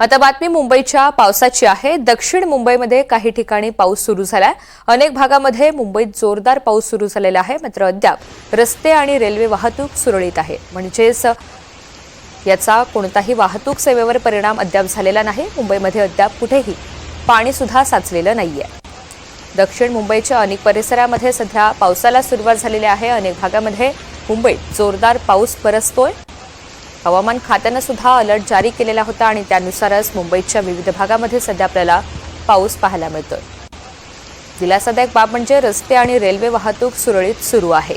आता बातमी मुंबईच्या पावसाची आहे. दक्षिण मुंबईमध्ये काही ठिकाणी पाऊस सुरू झालाय. अनेक भागामध्ये मुंबईत जोरदार पाऊस सुरू झालेला आहे. मात्र अद्याप रस्ते आणि रेल्वे वाहतूक सुरळीत आहे. म्हणजेच याचा कोणताही वाहतूक सेवेवर परिणाम अद्याप झालेला नाही. मुंबईमध्ये अद्याप कुठेही पाणीसुद्धा साचलेलं नाहीये. दक्षिण मुंबईच्या अनेक परिसरामध्ये सध्या पावसाला सुरुवात झालेली आहे. अनेक भागामध्ये मुंबईत जोरदार पाऊस बरसतोय हवामान खात्यानं सुद्धा अलर्ट जारी केलेला होता आणि त्यानुसारच मुंबईच्या विविध भागामध्ये सध्या आपल्याला पाऊस पाहायला मिळतोय. दिलासादायक बाब म्हणजे रस्ते आणि रेल्वे वाहतूक सुरळीत सुरू आहे.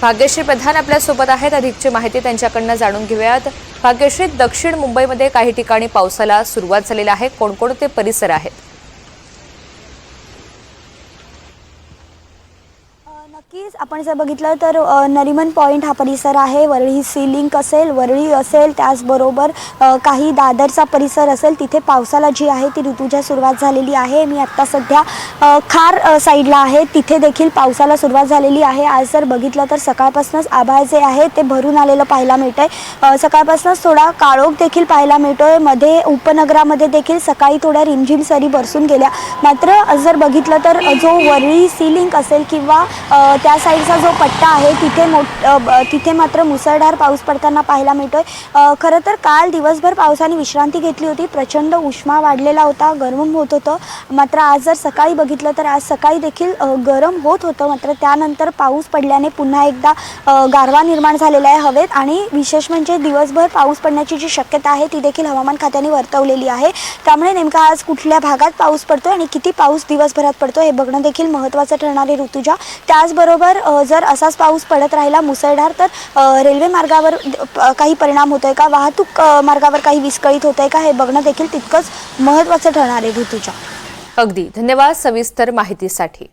भाग्यश्री प्रधान आपल्यासोबत आहेत. अधिकची माहिती त्यांच्याकडनं जाणून घेऊयात. भाग्यश्री दक्षिण मुंबईमध्ये काही ठिकाणी पावसाला सुरुवात झालेली आहे. कोणकोणते परिसर आहेत? नक्कीच. आपण जर बघितलं तर नरिमन पॉईंट हा परिसर आहे. वरळी सी लिंक असेल वरळी असेल त्याचबरोबर काही दादरचा परिसर असेल तिथे पावसाला जी आहे ती ऋतूच्या सुरुवात झालेली आहे. मी आत्ता सध्या खार साईडला आहे. तिथे देखील पावसाला सुरुवात झालेली आहे. आज जर बघितलं तर सकाळपासूनच आभाळ जे आहे ते भरून आलेलं पाहायला मिळतंय. आहे सकाळपासूनच थोडा काळोख देखील पाहायला मिळतो आहे मध्ये उपनगरामध्ये देखील सकाळी थोड्या रिमझिम सरी बरसून गेल्या. मात्र जर बघितलं तर जो वरळी सी लिंक असेल किंवा त्या साईडचा जो पट्टा आहे तिथे मोठ तिथे मात्र मुसळधार पाऊस पडताना पाहायला मिळतो आहे खरं तर काल दिवसभर पावसाने विश्रांती घेतली होती. प्रचंड उष्मा वाढलेला होता गरम होत होतं. मात्र आज जर सकाळी बघितलं तर आज सकाळी देखील गरम होत होतं. मात्र त्यानंतर पाऊस पडल्याने पुन्हा एकदा गारवा निर्माण झालेला आहे हवेत. आणि विशेष म्हणजे दिवसभर पाऊस पडण्याची जी शक्यता आहे ती देखील हवामान खात्याने वर्तवलेली आहे. त्यामुळे नेमका आज कुठल्या भागात पाऊस पडतो आणि किती पाऊस दिवसभरात पडतो हे बघणं देखील महत्त्वाचं ठरणारे ऋतुजा. त्या त्याचबरोबर जर असाच पाऊस पडत राहिला मुसळधार तर रेल्वे मार्गावर काही परिणाम होतोय का? वाहतूक मार्गावर काही विस्कळीत होतंय का? हे बघणं देखील तितकंच महत्त्वाचं ठरणार आहे ऋतूच्या अगदी. धन्यवाद सविस्तर माहितीसाठी.